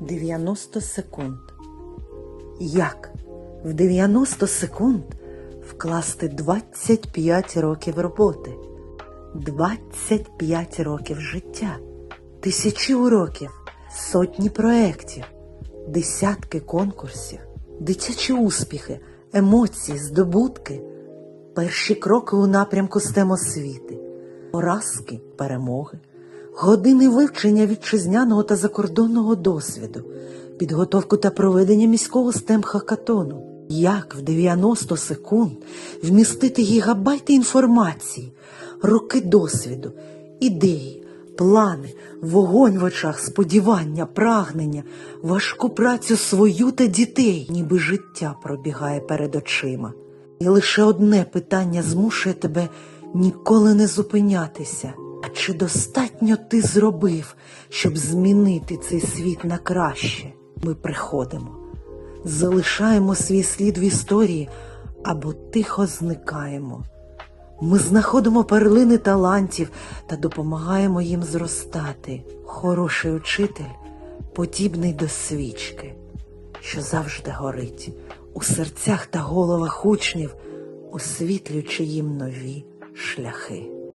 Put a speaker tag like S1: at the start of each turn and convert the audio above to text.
S1: 90 секунд. Як в 90 секунд вкласти 25 років роботи, 25 років життя, тисячі уроків, сотні проєктів, десятки конкурсів, дитячі успіхи, емоції, здобутки, перші кроки у напрямку STEM освіти, поразки, перемоги, години вивчення вітчизняного та закордонного досвіду, підготовку та проведення міського STEM хакатону. Як в 90 секунд вмістити гігабайти інформації, роки досвіду, ідеї, плани, вогонь в очах, сподівання, прагнення, важку працю свою та дітей, ніби життя пробігає перед очима. І лише одне питання змушує тебе ніколи не зупинятися. А чи достатньо ти зробив, щоб змінити цей світ на краще? Ми приходимо, залишаємо свій слід в історії або тихо зникаємо. Ми знаходимо перлини талантів та допомагаємо їм зростати. Хороший учитель подібний до свічки, що завжди горить у серцях та головах учнів, освітлюючи їм нові шляхи.